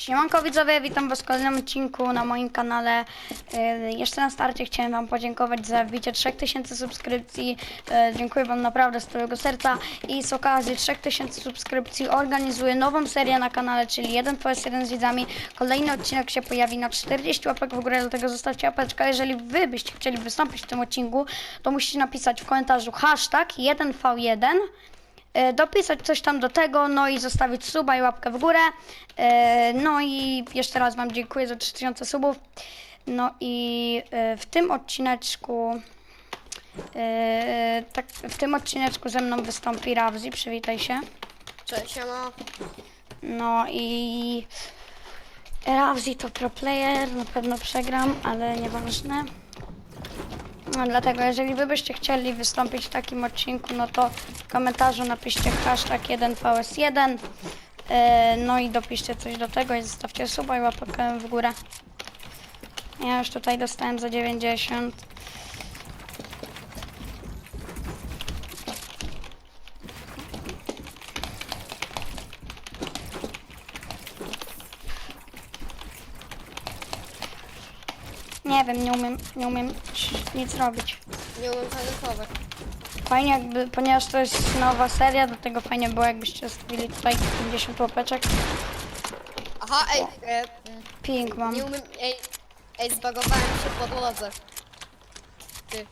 Siemanko widzowie, witam was w kolejnym odcinku na moim kanale. Yy, Jeszcze na starcie chciałem wam podziękować za wbicie 3000 subskrypcji. Yy, Dziękuję wam naprawdę z całego serca i z okazji 3000 subskrypcji organizuję nową serię na kanale, czyli 1 vs 1 z widzami. Kolejny odcinek się pojawi na 40 łapek w górę, dlatego zostawcie łapeczkę. Jeżeli wy byście chcieli wystąpić w tym odcinku, to musicie napisać w komentarzu hashtag 1v1 e, dopisać coś tam do tego, no i zostawić suba i łapkę w górę. E, No i jeszcze raz Wam dziękuję za 3000 subów. No i e, w tym odcineczku e, tak, w tym odcineczku ze mną wystąpi Rawzi, przywitaj się. Cześć, siema. No i Rawzi to pro player, na pewno przegram, ale nieważne. No, dlatego jeżeli wy byście chcieli wystąpić w takim odcinku, no to w komentarzu napiszcie hashtag 1vs1 e, no i dopiszcie coś do tego i zostawcie suba i łapkę w górę. Ja już tutaj dostałem za 90. Nie wiem, nie umiem, nie umiem nic robić. Nie umiem zarysować. Fajnie jakby, ponieważ to jest nowa seria, do tego fajnie było jakbyście zostawili tutaj 50 łapeczek. Aha, ej, e, Pink mam. nie umiem, ej, ej, zbagowałem się w podłodze. Ty.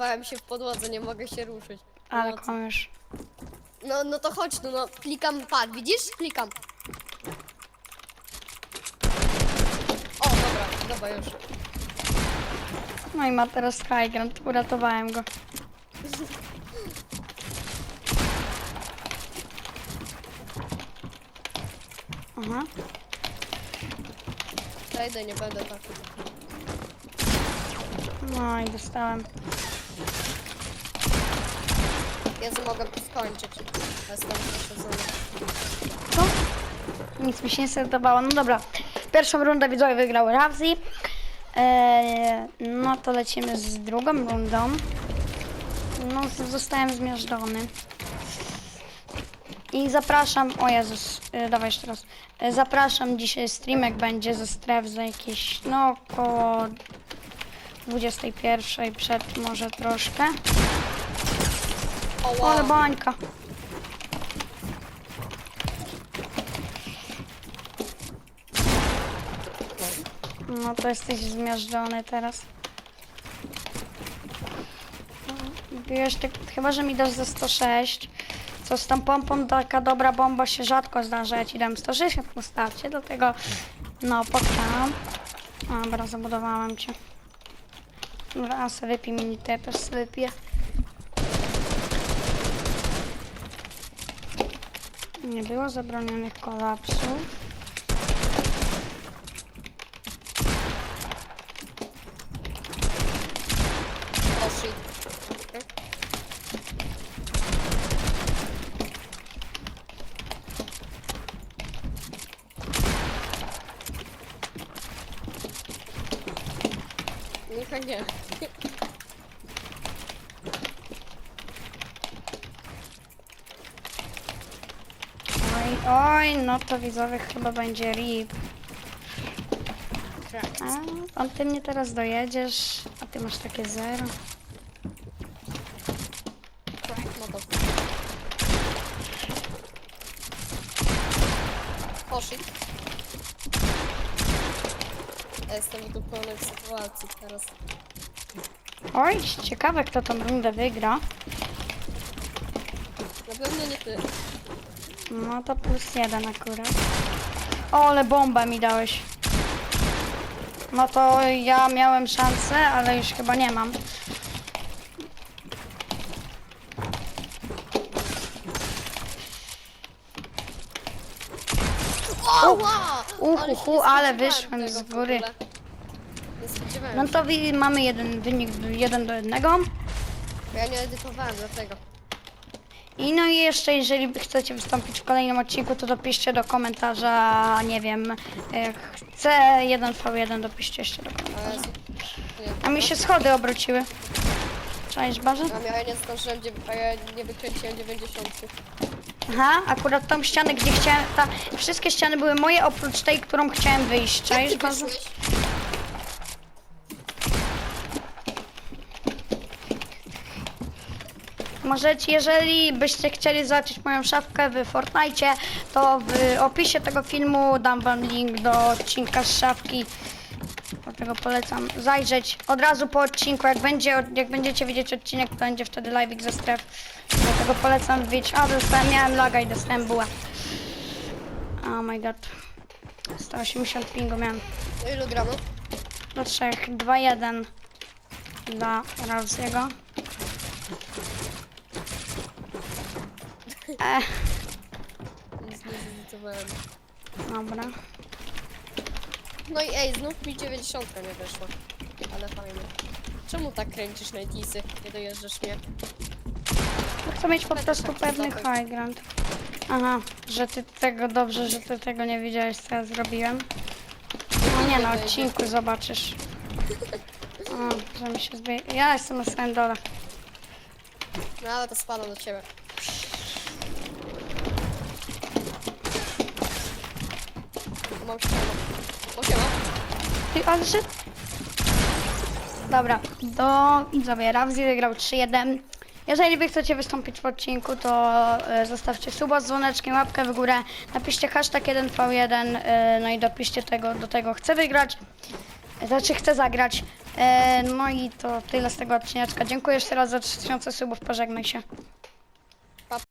E, się w podłodze, nie mogę się ruszyć. Ale No, kłamiesz. no, no to chodź tu, no, klikam pad, widzisz? Klikam. O, dobra, już. No i ma teraz Skygrant, uratowałem go. Aha. Zajdę, nie będę tak. No i dostałem. Jezu, mogę to skończyć. Co? Nic mi się nie startowało. No dobra. Pierwszą rundę widzowie wygrał Ravzi. Eee, no to lecimy z drugą rundą. No, zostałem zmiażdżony. I zapraszam, o Jezus, e, dawaj jeszcze raz. E, zapraszam, dzisiaj streamek będzie ze stref za jakieś, no około 21 przed może troszkę. O, Ale wow. bańka. No to jesteś zmiażdżony teraz. Wiesz, ty, chyba, że mi dasz za 106. Co z tą pompą, taka dobra bomba się rzadko zdarza. Ja ci dam 160 na starcie, do tego no pokram. Dobra, zabudowałem cię. Dobra, a sobie wypij mini te, też sobie wypiję. Nie było zabronionych kolapsów. Niech nie. Oj, oj, no to widzowie chyba będzie RIP. A, a ty mnie teraz dojedziesz, a ty masz takie zero. No to. O, shit. Ja jestem w duplonej sytuacji teraz. Oj, ciekawe kto tą rundę wygra. Na pewno nie ty. No to plus jeden akurat. O, ale bomba mi dałeś. No to ja miałem szansę, ale już chyba nie mam. Oła! uhu, hu, ale wyszłem z góry. Ogóle. Nie spodziewałem No to wi- mamy jeden wynik jeden do jednego. Ja nie edytowałem dlatego. I no i jeszcze, jeżeli chcecie wystąpić w kolejnym odcinku, to dopiszcie do komentarza, nie wiem, e, chcę 1v1, dopiszcie jeszcze do komentarza. A mi się schody obróciły. Cześć, Barze? a ja nie zdążyłem, dziew- a ja nie wykręciłem 90. Aha, akurat tą ścianę, gdzie chciałem, ta, wszystkie ściany były moje, oprócz tej, którą chciałem wyjść, Bazu? wyszłeś? Możecie, jeżeli byście chcieli zobaczyć moją szafkę w Fortnite, to w opisie tego filmu dam wam link do odcinka z szafki. Dlatego polecam zajrzeć od razu po odcinku. Jak, będzie, jak będziecie widzieć odcinek, to będzie wtedy live ze stref. Dlatego polecam wbić. A, dostałem, miałem laga i dostałem bułę. Oh my god. 180 pingu miałem. Do ilu gramów? Do 3, 2, 1 dla Ralsiego. E, Nic nie dobra. No i ej, znów mi 90 nie wyszła. Ale fajnie. Czemu tak kręcisz na tisy? Nie dojeżdżasz mnie. Chcę mieć po prostu taki pewny high ground. Aha, że ty tego dobrze, że ty tego nie wiedziałeś, co ja zrobiłem. No nie, na odcinku zobaczysz. O, że mi się zbie... Ja jestem na samym dole. No ale to spadło do ciebie. Mam się O siema. Ty, ale że... Dobra, do widzowie, Rawzi wygrał 3-1. Jeżeli wy chcecie wystąpić w odcinku, to e, zostawcie suba z dzwoneczkiem, łapkę w górę, napiszcie hashtag 1v1, e, no i dopiszcie tego, do tego chcę wygrać, znaczy chcę zagrać. E, no i to tyle z tego odcineczka. Dziękuję jeszcze raz za 3000 subów, pożegnaj się.